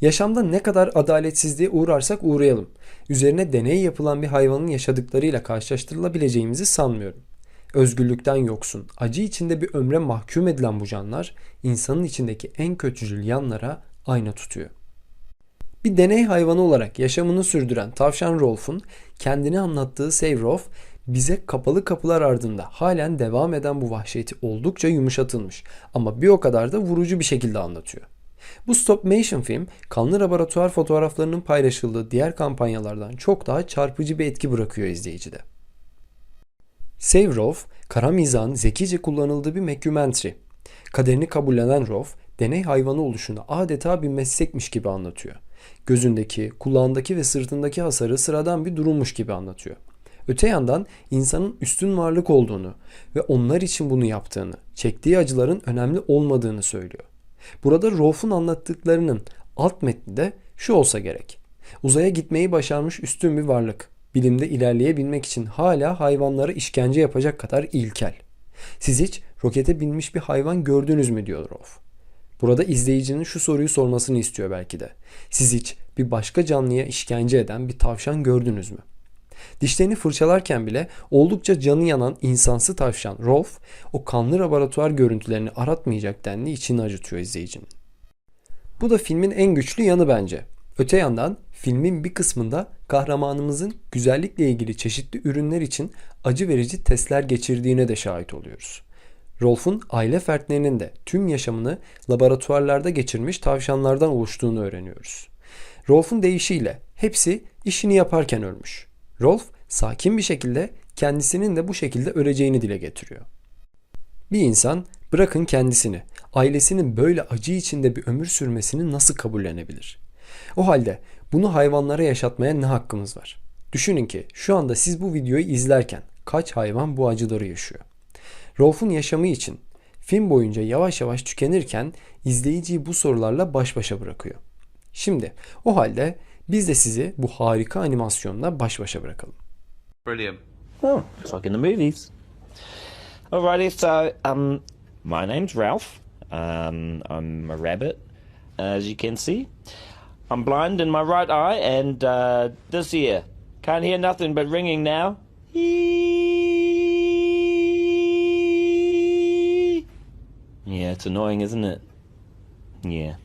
Yaşamda ne kadar adaletsizliğe uğrarsak uğrayalım. Üzerine deney yapılan bir hayvanın yaşadıklarıyla karşılaştırılabileceğimizi sanmıyorum. Özgürlükten yoksun, acı içinde bir ömre mahkum edilen bu canlar insanın içindeki en kötücül yanlara ayna tutuyor. Bir deney hayvanı olarak yaşamını sürdüren tavşan Rolf'un kendini anlattığı Save Rolf bize kapalı kapılar ardında halen devam eden bu vahşeti oldukça yumuşatılmış ama bir o kadar da vurucu bir şekilde anlatıyor. Bu stop motion film kanlı laboratuvar fotoğraflarının paylaşıldığı diğer kampanyalardan çok daha çarpıcı bir etki bırakıyor izleyicide. Save Rolf, kara mizahın zekice kullanıldığı bir mockumentary. Kaderini kabullenen Rolf, deney hayvanı oluşunu adeta bir meslekmiş gibi anlatıyor. Gözündeki, kulağındaki ve sırtındaki hasarı sıradan bir durummuş gibi anlatıyor. Öte yandan insanın üstün varlık olduğunu ve onlar için bunu yaptığını, çektiği acıların önemli olmadığını söylüyor. Burada Rolf'un anlattıklarının alt metni de şu olsa gerek. Uzaya gitmeyi başarmış üstün bir varlık. Bilimde ilerleyebilmek için hala hayvanlara işkence yapacak kadar ilkel. Siz hiç rokete binmiş bir hayvan gördünüz mü diyor Rolf. Burada izleyicinin şu soruyu sormasını istiyor belki de. Siz hiç bir başka canlıya işkence eden bir tavşan gördünüz mü? Dişlerini fırçalarken bile oldukça canı yanan insansı tavşan Rolf o kanlı laboratuvar görüntülerini aratmayacak denli içini acıtıyor izleyicinin. Bu da filmin en güçlü yanı bence. Öte yandan filmin bir kısmında kahramanımızın güzellikle ilgili çeşitli ürünler için acı verici testler geçirdiğine de şahit oluyoruz. Rolf'un aile fertlerinin de tüm yaşamını laboratuvarlarda geçirmiş tavşanlardan oluştuğunu öğreniyoruz. Rolf'un deyişiyle hepsi işini yaparken ölmüş. Rolf sakin bir şekilde kendisinin de bu şekilde öleceğini dile getiriyor. Bir insan bırakın kendisini, ailesinin böyle acı içinde bir ömür sürmesini nasıl kabullenebilir? O halde bunu hayvanlara yaşatmaya ne hakkımız var? Düşünün ki şu anda siz bu videoyu izlerken kaç hayvan bu acıları yaşıyor? Rolf'un yaşamı için film boyunca yavaş yavaş tükenirken izleyiciyi bu sorularla baş başa bırakıyor. Şimdi o halde biz de sizi bu harika animasyonla baş başa bırakalım. Brilliant. Oh, it's like in the movies. Alrighty, so um, my name's Ralph. Um, I'm a rabbit, as you can see. I'm blind in my right eye, and uh, this ear can't hear nothing but ringing now. Yeah, it's annoying, isn't it? Yeah.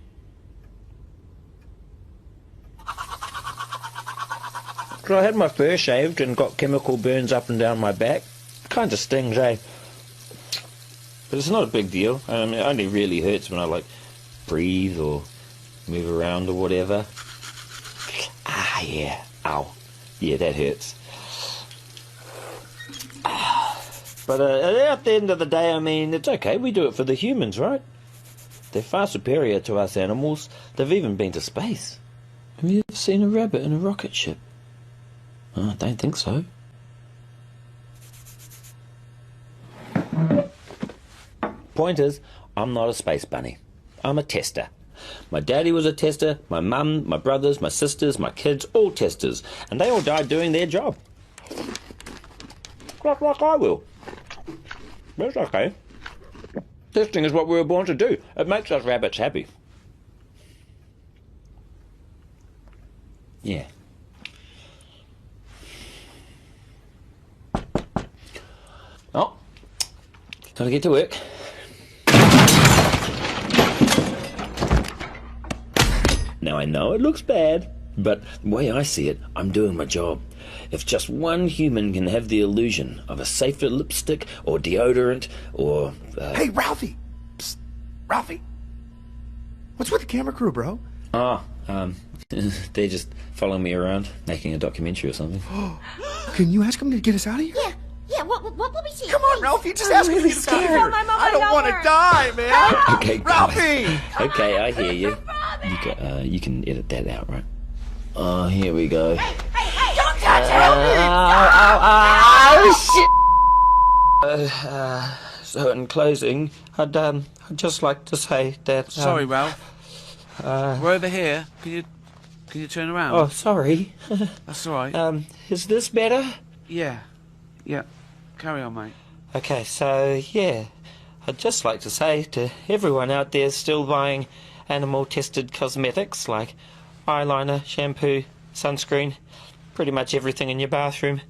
So I had my fur shaved and got chemical burns up and down my back. Kind of stings, eh? But it's not a big deal. I mean, it only really hurts when I like breathe or move around or whatever. Ah, yeah. Ow. Yeah, that hurts. But uh, at the end of the day, I mean, it's okay. We do it for the humans, right? They're far superior to us animals. They've even been to space. Have you ever seen a rabbit in a rocket ship? Oh, I don't think so. Point is, I'm not a space bunny. I'm a tester. My daddy was a tester, my mum, my brothers, my sisters, my kids, all testers, and they all died doing their job. Like, like I will. That's okay. Testing is what we were born to do. It makes us rabbits happy. Yeah. Oh, time to get to work. Now I know it looks bad, but the way I see it, I'm doing my job. If just one human can have the illusion of a safer lipstick or deodorant or. Uh, Hey, Ralphie! Psst. Ralphie! What's with the camera crew, bro? oh, um, they just follow me around, making a documentary or something. Can you ask them to get us out of here? Yeah, yeah. What, what, what will we see? Come on, Ralphie, just ask him to get us out of Oh, here. my mom, I don't want to die, man. Okay, guys. Ralphie! Okay, I hear you. You can, uh, you can edit that out, right? Oh, here we go. Hey, hey, hey! don't touch her! Uh, uh, so in closing, I'd um, I'd just like to say that. Um, Sorry, Ralph. We're over here. Can you can you turn around? Oh, sorry. That's all right. um, is this better? yeah, yeah. Carry on, mate. Okay, so yeah, I'd just like to say to everyone out there still buying animal tested cosmetics like eyeliner, shampoo, sunscreen, pretty much everything in your bathroom.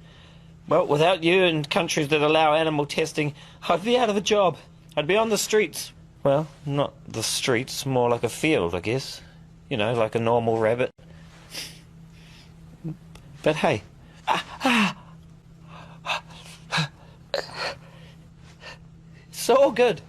Well, without you and countries that allow animal testing, I'd be out of a job. I'd be on the streets. Well, not the streets, more like a field, I guess. You know, like a normal rabbit. But hey, it's all good.